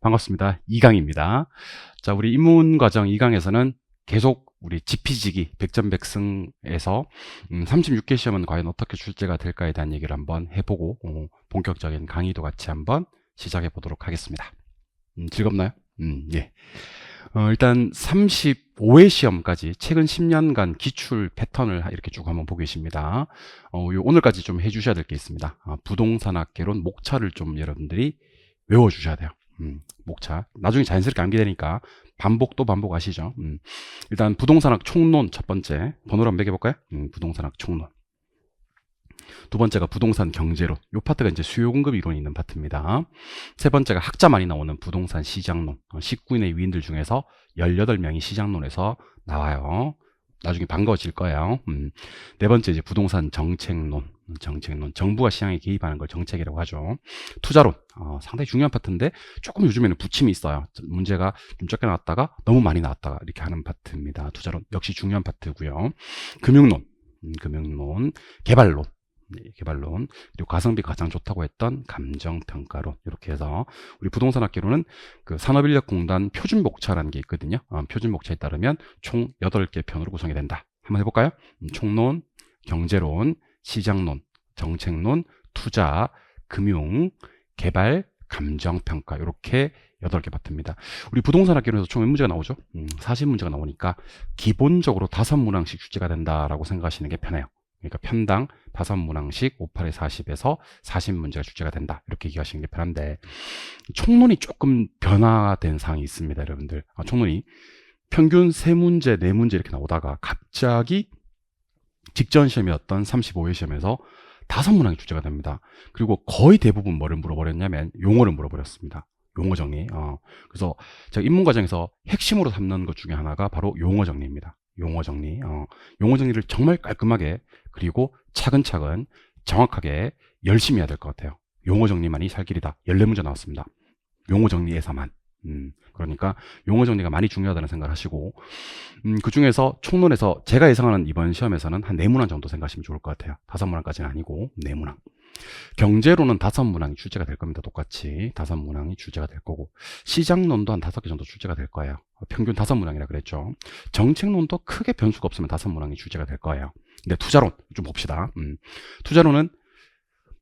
반갑습니다. 이강입니다. 자, 우리 입문 과정 2강에서는 계속 우리 지피지기 백전백승에서 음, 36개 시험은 과연 어떻게 출제가 될까에 대한 얘기를 한번 해보고 어, 본격적인 강의도 같이 한번 시작해 보도록 하겠습니다. 음, 즐겁나요? 음, 예. 어, 일단 35회 시험까지 최근 10년간 기출 패턴을 이렇게 쭉 한번 보고 계십니다. 어, 요 오늘까지 좀 해주셔야 될 게 있습니다. 아, 부동산학개론 목차를 좀 여러분들이 외워주셔야 돼요. 음, 목차. 나중에 자연스럽게 암기 되니까 반복 또 반복 하시죠. 음, 일단 부동산학 총론 첫 번째 번호로 한번 매겨볼까요? 음, 부동산학 총론. 두 번째가 부동산 경제론. 요 파트가 이제 수요 공급 이론이 있는 파트입니다. 세 번째가 학자 많이 나오는 부동산 시장론. 어, 19인의 위인들 중에서 18명이 시장론에서 나와요. 나중에 반가워질 거예요. 음. 네 번째 이제 부동산 정책론. 음, 정책론. 정부가 시장에 개입하는 걸 정책이라고 하죠. 투자론. 어, 상당히 중요한 파트인데 조금 요즘에는 부침이 있어요. 문제가 좀 적게 나왔다가 너무 많이 나왔다가 이렇게 하는 파트입니다. 투자론 역시 중요한 파트고요. 금융론. 음, 금융론. 개발론. 네, 개발론 그리고 가성비 가장 좋다고 했던 감정평가론 이렇게 해서 우리 부동산 학계로는 그 산업인력공단 표준목차라는 게 있거든요 어, 표준목차에 따르면 총 8개 편으로 구성이 된다 한번 해볼까요 음, 총론 경제론 시장론 정책론 투자 금융 개발 감정 평가 이렇게 8개 파트입니다. 우리 부동산학계로에서 총 몇 문제가 나오죠? 음, 40문제가 나오니까 기본적으로 다섯 문항씩 출제가 된다라고 생각하시는 게 편해요. 그러니까 편당 다섯 문항씩 58에 40에서 40문제가 출제가 된다. 이렇게 얘기하시는 게 편한데 총론이 조금 변화된 사항이 있습니다, 여러분들. 아, 총론이 평균 세 문제, 네 문제 이렇게 나오다가 갑자기 직전 시험이었던 35회 시험에서 다섯 문항이 출제가 됩니다. 그리고 거의 대부분 뭐를 물어버렸냐면 용어를 물어버렸습니다. 용어 정리. 어. 그래서 제가 입문 과정에서 핵심으로 삼는 것 중에 하나가 바로 용어 정리입니다. 용어 정리. 어. 용어 정리를 정말 깔끔하게 그리고 차근차근 정확하게 열심히 해야 될 것 같아요. 용어 정리만이 살 길이다. 14문제 나왔습니다. 용어 정리에서만. 음, 그러니까 용어 정리가 많이 중요하다는 생각을 하시고 음, 그 중에서 총론에서 제가 예상하는 이번 시험에서는 한 4문항 정도 생각하시면 좋을 것 같아요. 5문항까지는 아니고 4문항. 경제로는 다섯 문항이 출제가 될 겁니다. 똑같이 다섯 문항이 출제가 될 거고 시장론도 한 다섯 개 정도 출제가 될 거예요. 평균 다섯 문항이라 그랬죠. 정책론도 크게 변수가 없으면 다섯 문항이 출제가 될 거예요. 근데 투자론 좀 봅시다. 음. 투자론은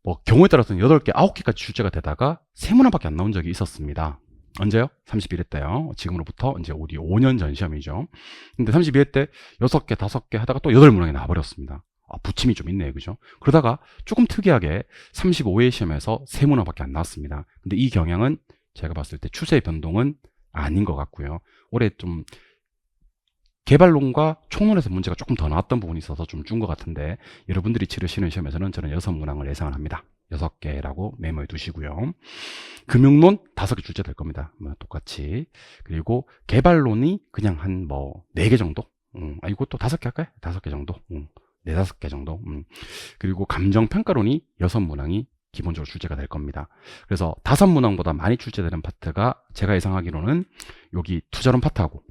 뭐 경우에 따라서는 8개, 9개까지 출제가 되다가 세 문항밖에 안 나온 적이 있었습니다. 언제요? 31회 때요. 지금으로부터 이제 우리 5년 전 시험이죠. 근데 32회 때 6개, 5개 하다가 또 8문항이 나와버렸습니다. 아, 부침이 좀 있네요. 그죠? 그러다가 조금 특이하게 35회 시험에서 세 문항밖에 안 나왔습니다. 근데 이 경향은 제가 봤을 때 추세 변동은 아닌 것 같고요. 올해 좀 개발론과 총론에서 문제가 조금 더 나왔던 부분이 있어서 좀 준 것 같은데 여러분들이 치르시는 시험에서는 저는 여섯 문항을 예상을 합니다. 여섯 개라고 메모해 두시고요. 금융론 다섯 개 출제될 겁니다. 뭐 똑같이. 그리고 개발론이 그냥 한 뭐 네 개 정도? 음, 아, 이것도 다섯 개 할까요? 다섯 개 정도? 음, 네 다섯 개 정도. 음. 그리고 감정평가론이 여섯 문항이 기본적으로 출제가 될 겁니다. 그래서 다섯 문항보다 많이 출제되는 파트가 제가 예상하기로는 여기 투자론 파트하고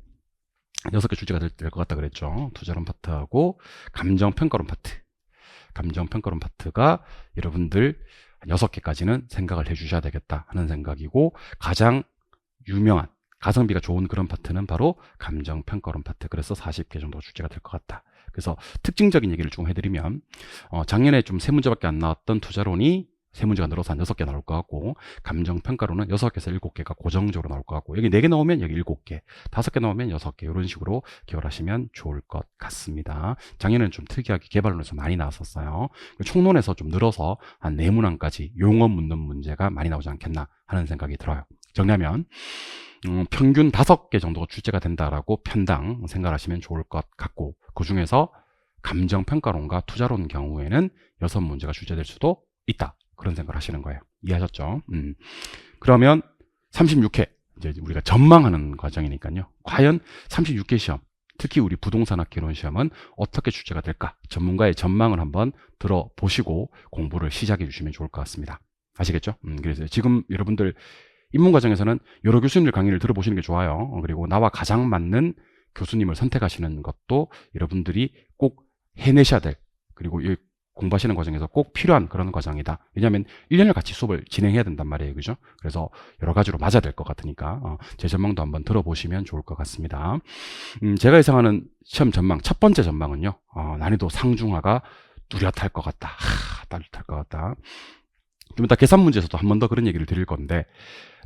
여섯 개 출제가 될 것 같다 그랬죠. 투자론 파트하고 감정평가론 파트. 감정평가론 파트가 여러분들 한 여섯 개까지는 생각을 해주셔야 되겠다 하는 생각이고 가장 유명한 가성비가 좋은 그런 파트는 바로 감정평가론 파트. 그래서 40개 정도 출제가 될 것 같다. 그래서 특징적인 얘기를 좀 해드리면 어, 작년에 좀 세 문제밖에 안 나왔던 투자론이 세 문제가 늘어서 한 여섯 개 나올 것 같고 감정 평가로는 여섯 개에서 일곱 개가 고정적으로 나올 것 같고 여기 네 개 나오면 여기 일곱 개 다섯 개 나오면 여섯 개 이런 식으로 기억하시면 좋을 것 같습니다. 작년에는 좀 특이하게 개발론에서 많이 나왔었어요. 총론에서 좀 늘어서 한 네 문항까지 용어 묻는 문제가 많이 나오지 않겠나 하는 생각이 들어요. 정리하면 음, 평균 다섯 개 정도가 출제가 된다라고 편당 생각하시면 좋을 것 같고 그 중에서 감정평가론과 투자론 경우에는 여섯 문제가 출제될 수도 있다. 그런 생각을 하시는 거예요. 이해하셨죠? 음. 그러면 36회 이제 우리가 전망하는 과정이니까요. 과연 36회 시험, 특히 우리 부동산학 개론 시험은 어떻게 출제가 될까? 전문가의 전망을 한번 들어보시고 공부를 시작해 주시면 좋을 것 같습니다. 아시겠죠? 음, 그래서 지금 여러분들 입문 과정에서는 여러 교수님들 강의를 들어보시는 게 좋아요. 어, 그리고 나와 가장 맞는 교수님을 선택하시는 것도 여러분들이 꼭 해내셔야 될 그리고 공부하시는 과정에서 꼭 필요한 그런 과정이다. 왜냐하면 1년을 같이 수업을 진행해야 된단 말이에요. 그죠? 그래서 여러 가지로 맞아야 될 것 같으니까 어, 제 전망도 한번 들어보시면 좋을 것 같습니다. 음, 제가 예상하는 시험 전망 첫 번째 전망은요. 어, 난이도 상중하가 뚜렷할 것 같다. 하, 뚜렷할 것 같다. 좀 이따 계산 문제에서도 한 번 더 그런 얘기를 드릴 건데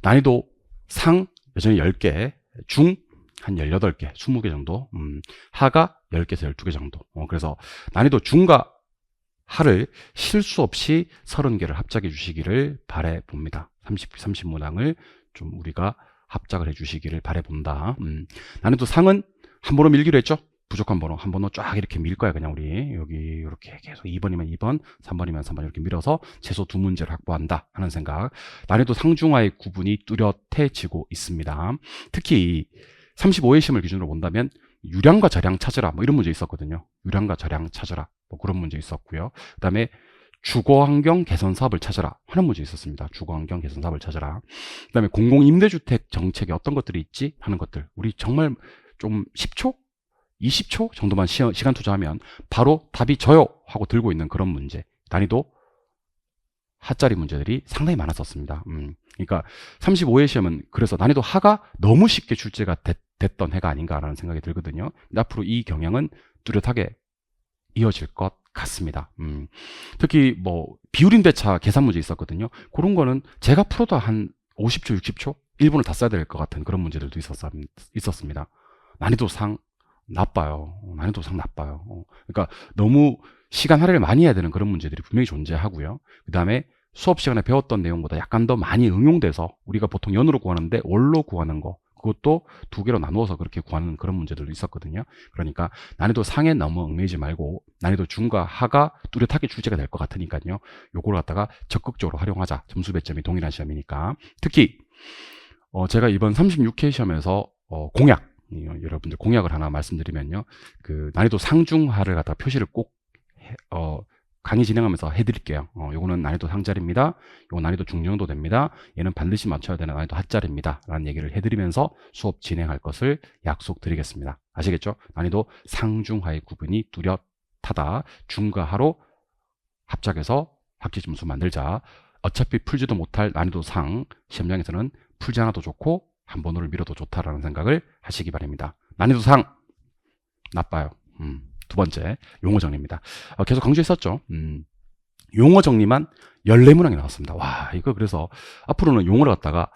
난이도 상 여전히 10개, 중 한 18개, 20개 정도, 음, 하가 10개에서 12개 정도. 어, 그래서 난이도 중과 하를 실수 없이 30개를 합작해 주시기를 바래 봅니다. 30, 30문항을 좀 우리가 합작을 해 주시기를 바래 본다. 음, 난이도 상은 한 번호 밀기로 했죠? 부족한 번호 한 번호 쫙 이렇게 밀 거야 그냥 우리 여기 이렇게 계속 2번이면 2번 3번이면 3번 이렇게 밀어서 최소 두 문제를 확보한다 하는 생각 난이도 상중하의 구분이 뚜렷해지고 있습니다 특히 35회 시험을 기준으로 본다면 유량과 저량 찾으라 뭐 이런 문제 있었거든요. 유량과 저량 찾으라 뭐 그런 문제 있었고요. 그 다음에 주거 환경 개선 사업을 찾으라 하는 문제 있었습니다. 주거 환경 개선 사업을 찾으라. 그다음에 공공 임대주택 정책에 어떤 것들이 있지? 하는 것들. 우리 정말 좀 10초? 20초 정도만 시, 간 투자하면 바로 답이 저요! 하고 들고 있는 그런 문제 난이도 하짜리 문제들이 상당히 많았었습니다. 음, 그러니까 35회 시험은 그래서 난이도 하가 너무 쉽게 출제가 됐, 던 해가 아닌가라는 생각이 들거든요. 앞으로 이 경향은 뚜렷하게 이어질 것 같습니다. 음, 특히 뭐 비율인대차 계산 문제 있었거든요. 그런 거는 제가 풀어도 한 50초, 60초 1분을 다 써야 될 것 같은 그런 문제들도 있었, 있었습니다. 난이도 상 나빠요. 어, 난이도 상 나빠요. 어, 그러니까 너무 시간 할애를 많이 해야 되는 그런 문제들이 분명히 존재하고요. 그 다음에 수업 시간에 배웠던 내용보다 약간 더 많이 응용돼서 우리가 보통 연으로 구하는데 월로 구하는 거 그것도 두 개로 나누어서 그렇게 구하는 그런 문제들도 있었거든요. 그러니까 난이도 상에 너무 얽매이지 말고 난이도 중과 하가 뚜렷하게 출제가 될 것 같으니까요. 요거를 갖다가 적극적으로 활용하자. 점수 배점이 동일한 시험이니까. 특히 어 제가 이번 36회 시험에서 어 공약 여러분들 공약을 하나 말씀드리면요. 그 난이도 상중하를 갖다 표시를 꼭 해, 어, 강의 진행하면서 해드릴게요. 어, 요거는 난이도 상자리입니다. 요거 난이도 중정도 됩니다. 얘는 반드시 맞춰야 되는 난이도 하자리입니다. 라는 얘기를 해드리면서 수업 진행할 것을 약속드리겠습니다. 아시겠죠? 난이도 상중하의 구분이 뚜렷하다. 중과 하로 합작해서 합계 점수 만들자. 어차피 풀지도 못할 난이도 상 시험장에서는 풀지 않아도 좋고 한 번호를 밀어도 좋다라는 생각을 하시기 바랍니다. 난이도 상 나빠요. 음, 두 번째 용어 정리입니다. 어, 계속 강조했었죠. 음, 용어 정리만 14문항이 나왔습니다. 와 이거 그래서 앞으로는 용어를 갖다가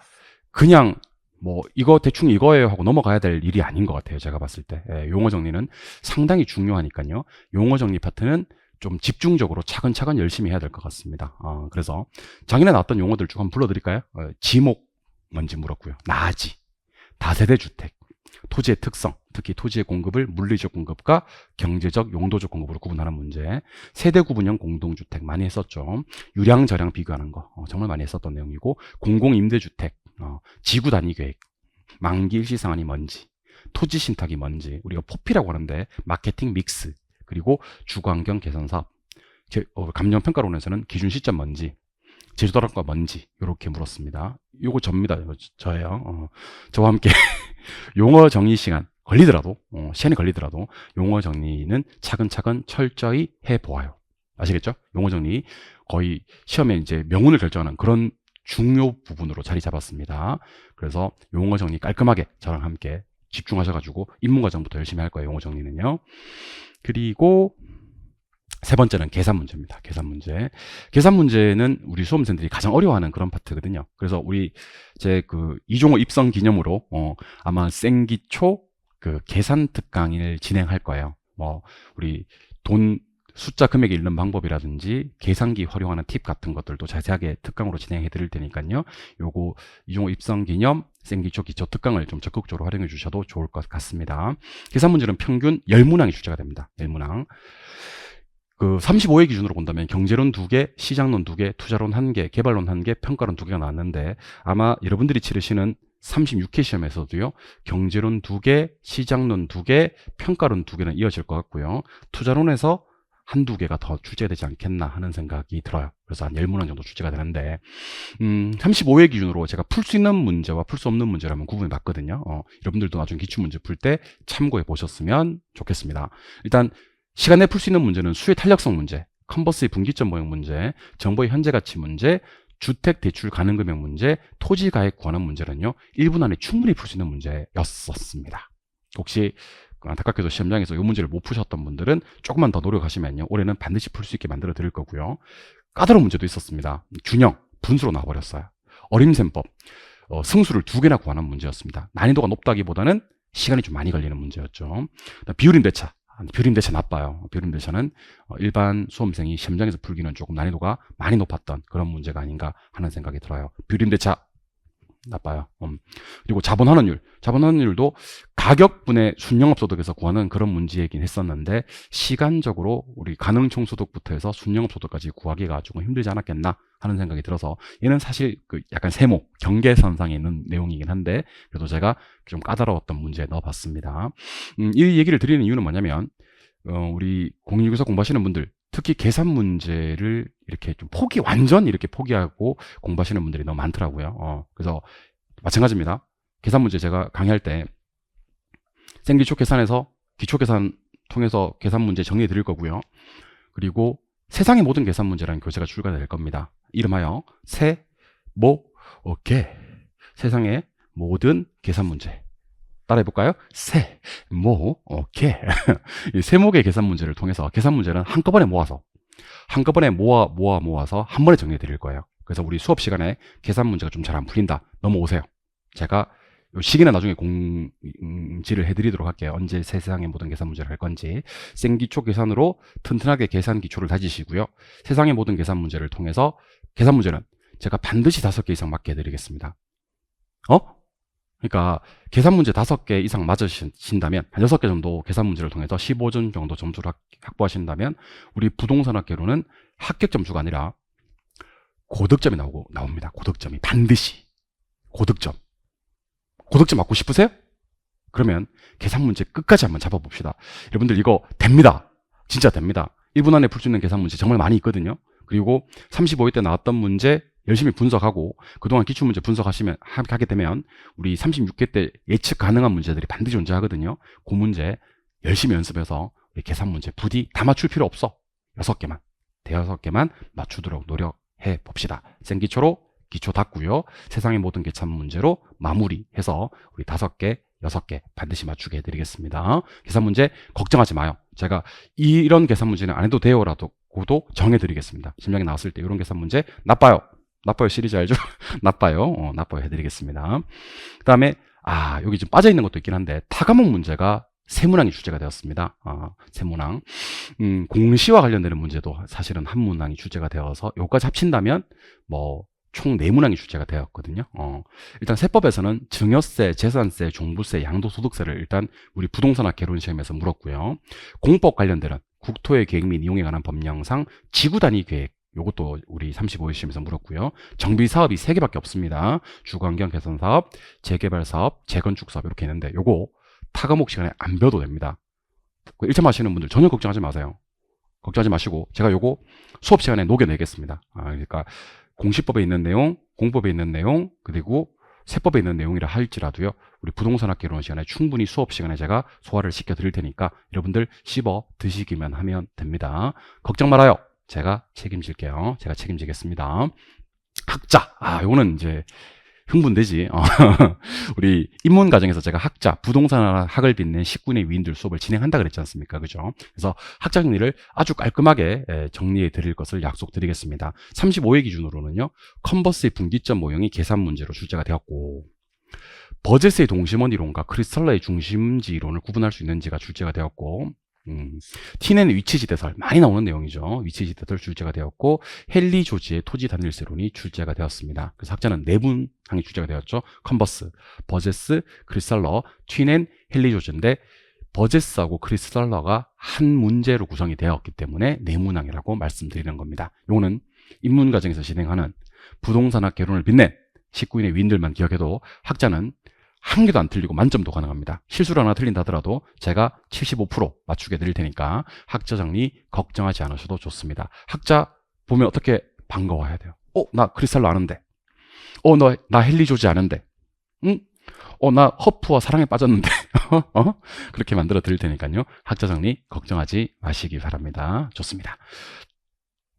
그냥 뭐 이거 대충 이거예요 하고 넘어가야 될 일이 아닌 것 같아요. 제가 봤을 때 예, 용어 정리는 상당히 중요하니까요. 용어 정리 파트는 좀 집중적으로 차근차근 열심히 해야 될 것 같습니다. 어, 그래서 작년에 나왔던 용어들 쭉 한번 불러드릴까요? 어, 지목 뭔지 물었고요. 나아지, 다세대 주택, 토지의 특성, 특히 토지의 공급을 물리적 공급과 경제적 용도적 공급으로 구분하는 문제, 세대 구분형 공동주택 많이 했었죠. 유량 저량 비교하는 거 어, 정말 많이 했었던 내용이고 공공임대주택, 어, 지구 단위 계획, 만기 일시상한이 뭔지, 토지 신탁이 뭔지, 우리가 포피라고 하는데 마케팅 믹스, 그리고 주거환경 개선 사업, 어, 감정평가론에서는 기준 시점 뭔지, 제주도랑과 뭔지 이렇게 물었습니다. 요거 접니다. 저예요. 어, 저와 함께 용어 정리 시간 걸리더라도 어, 시간이 걸리더라도 용어 정리는 차근차근 철저히 해 보아요. 아시겠죠? 용어 정리 거의 시험에 이제 명운을 결정하는 그런 중요 부분으로 자리 잡았습니다. 그래서 용어 정리 깔끔하게 저랑 함께 집중하셔가지고 입문 과정부터 열심히 할 거예요. 용어 정리는요. 그리고 세 번째는 계산 문제입니다. 계산 문제. 계산 문제는 우리 수험생들이 가장 어려워하는 그런 파트거든요. 그래서 우리 제 그 이종호 입성 기념으로 어 아마 생기초 그 계산 특강을 진행할 거예요. 뭐 우리 돈 숫자 금액이 읽는 방법이라든지 계산기 활용하는 팁 같은 것들도 자세하게 특강으로 진행해 드릴 테니까요. 요거 이종호 입성 기념 생기초 기초 특강을 좀 적극적으로 활용해 주셔도 좋을 것 같습니다. 계산 문제는 평균 10문항이 출제가 됩니다. 10문항. 그 35회 기준으로 본다면 경제론 2개, 시장론 2개, 투자론 1개, 개발론 1개, 평가론 2개가 나왔는데 아마 여러분들이 치르시는 36회 시험에서도요. 경제론 2개, 시장론 2개, 평가론 2개는 이어질 것 같고요. 투자론에서 한두 개가 더 출제되지 않겠나 하는 생각이 들어요. 그래서 한 10문항 정도 출제가 되는데, 음, 35회 기준으로 제가 풀 수 있는 문제와 풀 수 없는 문제를 한번 구분해 봤거든요. 어, 여러분들도 나중에 기출문제 풀 때 참고해 보셨으면 좋겠습니다. 일단, 시간 내에 풀수 있는 문제는 수의 탄력성 문제, 컨버스의 분기점 모형 문제, 정보의 현재 가치 문제, 주택 대출 가능 금액 문제, 토지 가액 구하는 문제는요. 1분 안에 충분히 풀 수 있는 문제였었습니다. 혹시 안타깝게도 시험장에서 이 문제를 못 푸셨던 분들은 조금만 더 노력하시면요. 올해는 반드시 풀 수 있게 만들어 드릴 거고요. 까다로운 문제도 있었습니다. 균형, 분수로 나와버렸어요. 어림셈법, 어, 승수를 두 개나 구하는 문제였습니다. 난이도가 높다기보다는 시간이 좀 많이 걸리는 문제였죠. 비율임 대차. 대차 나빠요. 대차는 어, 일반 수험생이 시험장에서 풀기는 조금 난이도가 많이 높았던 그런 문제가 아닌가 하는 생각이 들어요. 비율임 대차 나빠요. 음. 그리고 자본 환원율. 자본 환원율도 가격분의 순영업소득에서 구하는 그런 문제이긴 했었는데 시간적으로 우리 가능 총소득부터 해서 순영업소득까지 구하기가 조금 힘들지 않았겠나 하는 생각이 들어서 얘는 사실 그 약간 세모 경계선상에 있는 내용이긴 한데 그래도 제가 좀 까다로웠던 문제에 넣어봤습니다. 음, 이 얘기를 드리는 이유는 뭐냐면 어, 우리 공인중개사 공부하시는 분들 특히 계산 문제를 이렇게 좀 포기 완전 이렇게 포기하고 공부하시는 분들이 너무 많더라고요. 어, 그래서 마찬가지입니다. 계산 문제 제가 강의할 때 생기초 계산에서 기초 계산 통해서 계산 문제 정리해 드릴 거고요. 그리고 세상의 모든 계산 문제라는 교재가 출간될 겁니다. 이름하여 세, 모, 어깨. 세상의 모든 계산 문제. 따라해 볼까요? 세, 모, 어깨. 이 세목의 계산 문제를 통해서 계산 문제는 한꺼번에 모아서 한꺼번에 모아 모아 모아서 한 번에 정리해 드릴 거예요. 그래서 우리 수업 시간에 계산 문제가 좀 잘 안 풀린다. 넘어오세요. 제가 요 시기는 나중에 공지를 해드리도록 할게요. 언제 세상의 모든 계산 문제를 할 건지. 생기초 계산으로 튼튼하게 계산 기초를 다지시고요. 세상의 모든 계산 문제를 통해서 계산 문제는 제가 반드시 다섯 개 이상 맞게 해드리겠습니다. 어? 그러니까 계산 문제 다섯 개 이상 맞으신다면 한 여섯 개 정도 계산 문제를 통해서 15점 정도 점수를 확보하신다면 우리 부동산 학계로는 합격 점수가 아니라 고득점이 나오고 나옵니다. 고득점이 반드시 고득점. 고득점 맞고 싶으세요? 그러면 계산 문제 끝까지 한번 잡아 봅시다. 여러분들 이거 됩니다. 진짜 됩니다. 1분 안에 풀 수 있는 계산 문제 정말 많이 있거든요. 그리고 35회 때 나왔던 문제 열심히 분석하고 그동안 기출문제 분석하시면 하게 되면 우리 36회 때 예측 가능한 문제들이 반드시 존재하거든요. 그 문제 열심히 연습해서 우리 계산 문제 부디 다 맞출 필요 없어. 6개만 대여섯 개만 맞추도록 노력해 봅시다. 생기초로 기초 닦고요. 세상의 모든 계산 문제로 마무리해서 우리 다섯 개, 여섯 개 반드시 맞추게 해드리겠습니다. 계산 문제 걱정하지 마요. 제가 이런 계산 문제는 안 해도 돼요라도 고도 정해드리겠습니다. 심장이 나왔을 때 이런 계산 문제 나빠요. 나빠요 시리즈 알죠? 나빠요. 어, 나빠요 해드리겠습니다. 그 다음에 아 여기 좀 빠져 있는 것도 있긴 한데 타과목 문제가 세문항이 주제가 되었습니다. 아, 세문항. 음, 공시와 관련되는 문제도 사실은 한 문항이 주제가 되어서 요까지 합친다면 뭐 총 네문항이 주제가 되었거든요. 어, 일단 세법에서는 증여세, 재산세, 종부세, 양도소득세를 일단 우리 부동산학 개론 시험에서 물었고요. 공법 관련되는 국토의 계획 및 이용에 관한 법령상 지구 단위 계획 요것도 우리 35회 시험에서 물었고요. 정비 사업이 세 개밖에 없습니다. 주거환경 개선 사업, 재개발 사업, 재건축 사업 이렇게 있는데 요거 타과목 시간에 안 배워도 됩니다. 1점 하시는 분들 전혀 걱정하지 마세요. 걱정하지 마시고 제가 요거 수업 시간에 녹여내겠습니다. 아, 그러니까 공시법에 있는 내용, 공법에 있는 내용, 그리고 세법에 있는 내용이라 할지라도요. 우리 부동산학 개론 시간에 충분히 수업 시간에 제가 소화를 시켜 드릴 테니까 여러분들 씹어 드시기만 하면 됩니다. 걱정 말아요. 제가 책임질게요. 제가 책임지겠습니다. 학자. 아, 요거는 이제 흥분되지. 어. 우리 입문 과정에서 제가 학자, 부동산 학을 빛낸 19인의 위인들 수업을 진행한다 그랬지 않습니까? 그죠? 그래서 학자 정리를 아주 깔끔하게 정리해 드릴 것을 약속드리겠습니다. 35회 기준으로는요, 컨버스의 분기점 모형이 계산 문제로 출제가 되었고, 버젯의 동심원 이론과 크리스탈러의 중심지 이론을 구분할 수 있는지가 출제가 되었고, 음, 티넨 위치지대설 많이 나오는 내용이죠. 위치지대설 출제가 되었고 헨리 조지의 토지 단일세론이 출제가 되었습니다. 그래서 학자는 네 분 항이 출제가 되었죠. 컨버스, 버제스, 크리스탈러, 튀넨, 헨리 조지인데 버제스하고 크리스탈러가 한 문제로 구성이 되었기 때문에 네 문항이라고 말씀드리는 겁니다. 요거는 입문 과정에서 진행하는 부동산학 개론을 빛낸 19인의 위인들만 기억해도 학자는 한 개도 안 틀리고 만점도 가능합니다. 실수를 하나 틀린다 하더라도 제가 75% 맞추게 드릴 테니까 학자 정리 걱정하지 않으셔도 좋습니다. 학자 보면 어떻게 반가워해야 돼요. 어, 나 크리스탈로 아는데. 어, 너, 나 헨리 조지 아는데. 응? 어, 나 허프와 사랑에 빠졌는데. 어? 그렇게 만들어 드릴 테니까요. 학자 정리 걱정하지 마시기 바랍니다. 좋습니다.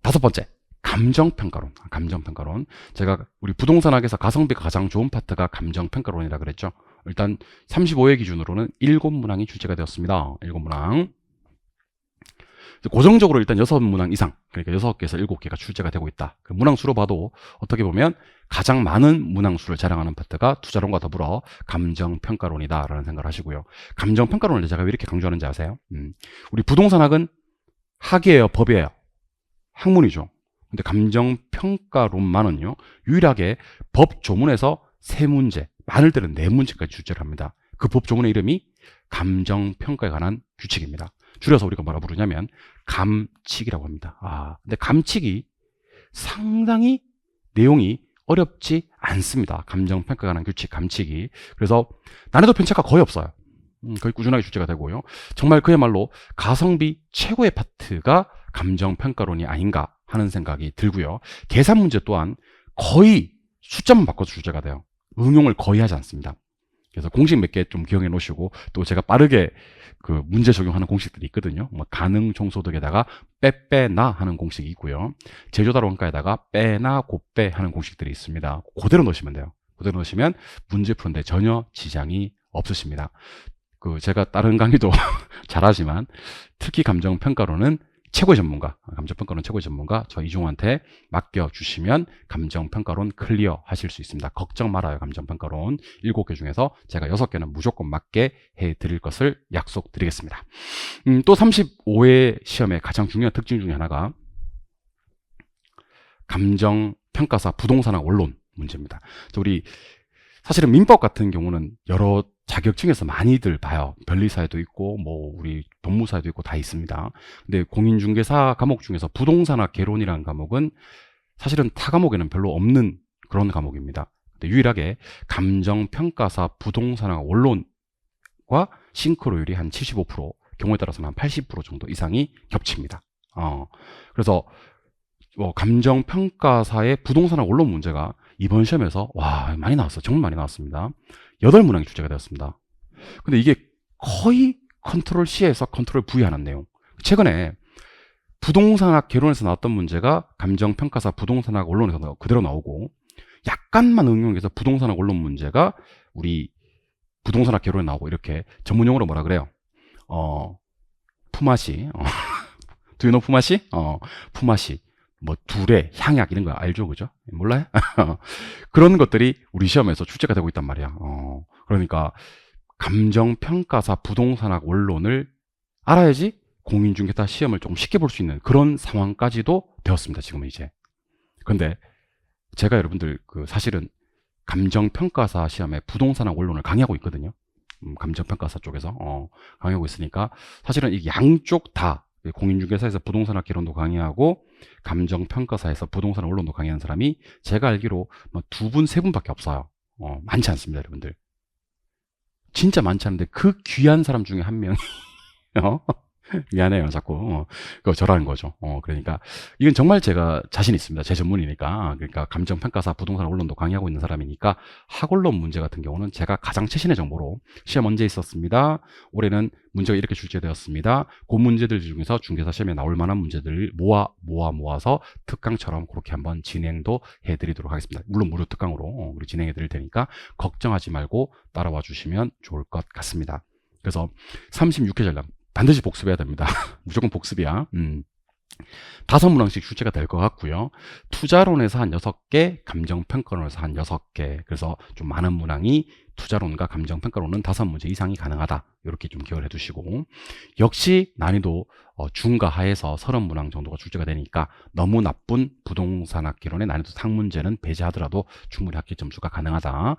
다섯 번째, 감정평가론. 감정평가론. 제가 우리 부동산학에서 가성비가 가장 좋은 파트가 감정평가론이라 그랬죠. 일단 35회 기준으로는 7문항이 출제가 되었습니다. 7문항. 고정적으로 일단 6문항 이상, 그러니까 6개에서 7개가 출제가 되고 있다. 그 문항 수로 봐도 어떻게 보면 가장 많은 문항 수를 자랑하는 파트가 투자론과 더불어 감정평가론이다라는 생각을 하시고요. 감정평가론을 제가 왜 이렇게 강조하는지 아세요? 음, 우리 부동산학은 학이에요, 법이에요? 학문이죠. 근데 감정평가론만은요, 유일하게 법 조문에서 세 문제, 많을 때는 네 문제까지 출제를 합니다. 그 법 조문의 이름이 감정평가에 관한 규칙입니다. 줄여서 우리가 뭐라 부르냐면 감칙이라고 합니다. 아, 근데 감칙이 상당히 내용이 어렵지 않습니다. 감정평가에 관한 규칙, 감칙이. 그래서 난이도 편차가 거의 없어요. 음, 거의 꾸준하게 출제가 되고요. 정말 그야말로 가성비 최고의 파트가 감정평가론이 아닌가 하는 생각이 들고요. 계산 문제 또한 거의 숫자만 바꿔서 출제가 돼요. 응용을 거의 하지 않습니다. 그래서 공식 몇 개 좀 기억해 놓으시고 또 제가 빠르게 그 문제 적용하는 공식들이 있거든요. 뭐 가능 총소득에다가 빼빼나 하는 공식이 있고요. 제조다로 원가에다가 빼나 곱빼 하는 공식들이 있습니다. 그대로 넣으시면 돼요. 그대로 넣으시면 문제 푸는데 전혀 지장이 없으십니다. 그 제가 다른 강의도 잘하지만 특히 감정 평가로는 최고의 전문가, 감정평가론 최고의 전문가, 저 이종호한테 맡겨주시면 감정평가론 클리어 하실 수 있습니다. 걱정 말아요, 감정평가론. 7개 중에서 제가 6개는 무조건 맞게 해드릴 것을 약속드리겠습니다. 음, 또 35회 시험의 가장 중요한 특징 중에 하나가 감정평가사 부동산학 원론 문제입니다. 우리 사실은 민법 같은 경우는 여러 자격증에서 많이들 봐요. 변리사에도 있고, 뭐, 우리 법무사에도 있고 다 있습니다. 근데 공인중개사 과목 중에서 부동산학 개론이라는 과목은 사실은 타 과목에는 별로 없는 그런 과목입니다. 근데 유일하게 감정평가사 부동산학 원론과 싱크로율이 한 75%, 경우에 따라서는 한 80% 정도 이상이 겹칩니다. 어, 그래서 뭐 감정평가사의 부동산학 원론 문제가 이번 시험에서 와 많이 나왔어요. 정말 많이 나왔습니다. 여덟 문항이 출제가 되었습니다. 근데 이게 거의 컨트롤 C에서 컨트롤 V 하는 내용. 최근에 부동산학 개론에서 나왔던 문제가 감정평가사 부동산학 언론에서 그대로 나오고 약간만 응용해서 부동산학 언론 문제가 우리 부동산학 개론에 나오고 이렇게 전문용어로 뭐라 그래요? 어, 품앗이. 어. Know 품앗이? 어, 품앗이. 뭐 둘의 향약 이런 거 알죠, 그죠? 몰라요? 그런 것들이 우리 시험에서 출제가 되고 있단 말이야. 어, 그러니까 감정평가사 부동산학 원론을 알아야지 공인중개사 시험을 조금 쉽게 볼 수 있는 그런 상황까지도 되었습니다. 지금은 이제. 근데 제가 여러분들 그 사실은 감정평가사 시험에 부동산학 원론을 강의하고 있거든요. 음, 감정평가사 쪽에서 어, 강의하고 있으니까 사실은 이 양쪽 다 공인중개사에서 부동산 학 개론도 강의하고 감정평가사에서 부동산 언론도 강의하는 사람이 제가 알기로 뭐두 분, 세 분밖에 없어요. 어, 많지 않습니다, 여러분들. 진짜 많지 않은데 그 귀한 사람 중에 한 명이 어? 미안해요, 자꾸. 어, 그거 저라는 거죠. 어, 그러니까, 이건 정말 제가 자신 있습니다. 제 전문이니까. 그러니까, 감정평가사 부동산 언론도 강의하고 있는 사람이니까, 학언론 문제 같은 경우는 제가 가장 최신의 정보로, 시험 언제 있었습니다. 올해는 문제가 이렇게 출제되었습니다. 그 문제들 중에서 중개사 시험에 나올 만한 문제들을 모아, 모아, 모아서 특강처럼 그렇게 한번 진행도 해드리도록 하겠습니다. 물론 무료 특강으로 어, 진행해 드릴 테니까, 걱정하지 말고 따라와 주시면 좋을 것 같습니다. 그래서 36회 전략 반드시 복습해야 됩니다. 무조건 복습이야. 음. 다섯 문항씩 출제가 될 것 같고요. 투자론에서 한 여섯 개, 감정평가론에서 한 여섯 개. 그래서 좀 많은 문항이 투자론과 감정평가론은 다섯 문제 이상이 가능하다. 이렇게 좀 기억을 해두시고 역시 난이도 어, 중과 하에서 서른 문항 정도가 출제가 되니까 너무 나쁜 부동산 학기론의 난이도 상문제는 배제하더라도 충분히 학기 점수가 가능하다.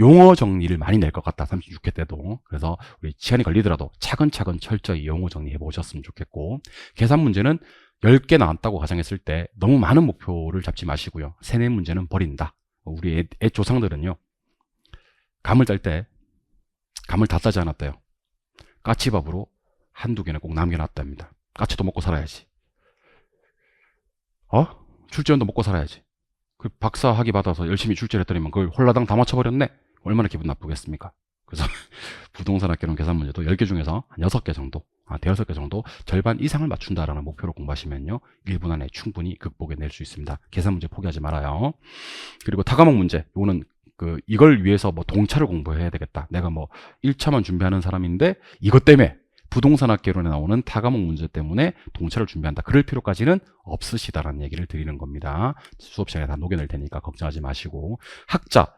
용어 정리를 많이 낼 것 같다. 36회 때도. 그래서 우리 시간이 걸리더라도 차근차근 철저히 용어 정리해 보셨으면 좋겠고 계산 문제는 10개 나왔다고 가정했을 때 너무 많은 목표를 잡지 마시고요. 세네 문제는 버린다. 우리 애, 애 조상들은요. 감을 딸 때 감을 다 따지 않았대요. 까치밥으로 한두 개는 꼭 남겨놨답니다. 까치도 먹고 살아야지. 어? 출제원도 먹고 살아야지. 그 박사 학위 받아서 열심히 출제를 했더니만 그걸 홀라당 다 맞춰버렸네? 얼마나 기분 나쁘겠습니까? 그래서 부동산 학개론 계산 문제도 10개 중에서 한 6개 정도, 아, 대여섯 개 정도 절반 이상을 맞춘다라는 목표로 공부하시면요. 1분 안에 충분히 극복해 낼 수 있습니다. 계산 문제 포기하지 말아요. 그리고 타과목 문제. 요거는 그 이걸 위해서 뭐 동차를 공부해야 되겠다. 내가 뭐 1차만 준비하는 사람인데 이것 때문에 부동산 학개론에 나오는 타과목 문제 때문에 동차를 준비한다. 그럴 필요까지는 없으시다라는 얘기를 드리는 겁니다. 수업 시간에 다 녹여낼 테니까 걱정하지 마시고 학자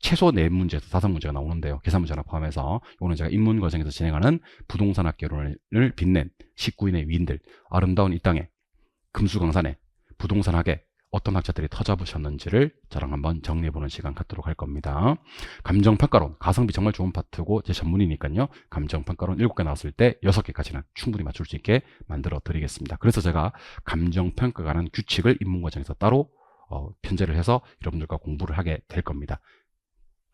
최소 4문제에서 5문제가 나오는데요. 계산 문제나 포함해서 이거는 제가 입문 과정에서 진행하는 부동산 학 개론을 빛낸 19인의 위인들 아름다운 이 땅에 금수강산에 부동산 학에 어떤 학자들이 터잡으셨는지를 저랑 한번 정리해보는 시간 갖도록 할 겁니다. 감정평가론, 가성비 정말 좋은 파트고 제 전문이니까요. 감정평가론 7개 나왔을 때 6개까지는 충분히 맞출 수 있게 만들어 드리겠습니다. 그래서 제가 감정평가가 하는 규칙을 입문 과정에서 따로 어, 편제를 해서 여러분들과 공부를 하게 될 겁니다.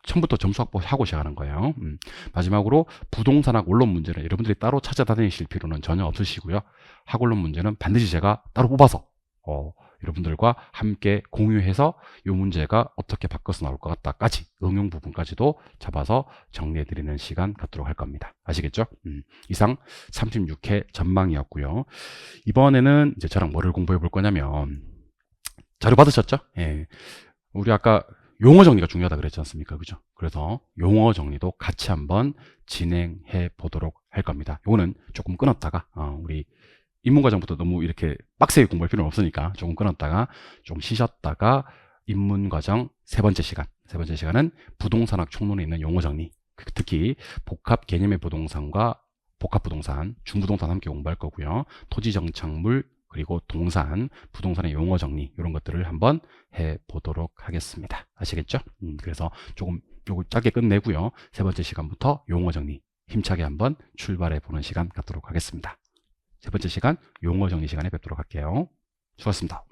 처음부터 점수 확보하고 시작하는 거예요. 음. 마지막으로 부동산학 원론 문제는 여러분들이 따로 찾아다니실 필요는 전혀 없으시고요. 학원론 문제는 반드시 제가 따로 뽑아서 어, 여러분들과 함께 공유해서 이 문제가 어떻게 바꿔서 나올 것 같다까지 응용 부분까지도 잡아서 정리해 드리는 시간 갖도록 할 겁니다. 아시겠죠? 음, 이상 36회 전망이었고요. 이번에는 이제 저랑 뭐를 공부해 볼 거냐면 자료 받으셨죠? 예. 우리 아까 용어 정리가 중요하다 그랬지 않습니까? 그죠? 그래서 용어 정리도 같이 한번 진행해 보도록 할 겁니다. 요거는 조금 끊었다가 어, 우리 입문과정부터 너무 이렇게 빡세게 공부할 필요는 없으니까 조금 끊었다가 좀 쉬셨다가 입문과정 세 번째 시간 세 번째 시간은 부동산학 총론에 있는 용어 정리 그 특히 복합 개념의 부동산과 복합 부동산 중부동산 함께 공부할 거고요 토지 정착물 그리고 동산 부동산의 용어 정리 이런 것들을 한번 해 보도록 하겠습니다 아시겠죠 음, 그래서 조금 요거 짧게 끝내고요 세 번째 시간부터 용어 정리 힘차게 한번 출발해 보는 시간 갖도록 하겠습니다 세 번째 시간 용어 정리 시간에 뵙도록 할게요. 수고하셨습니다.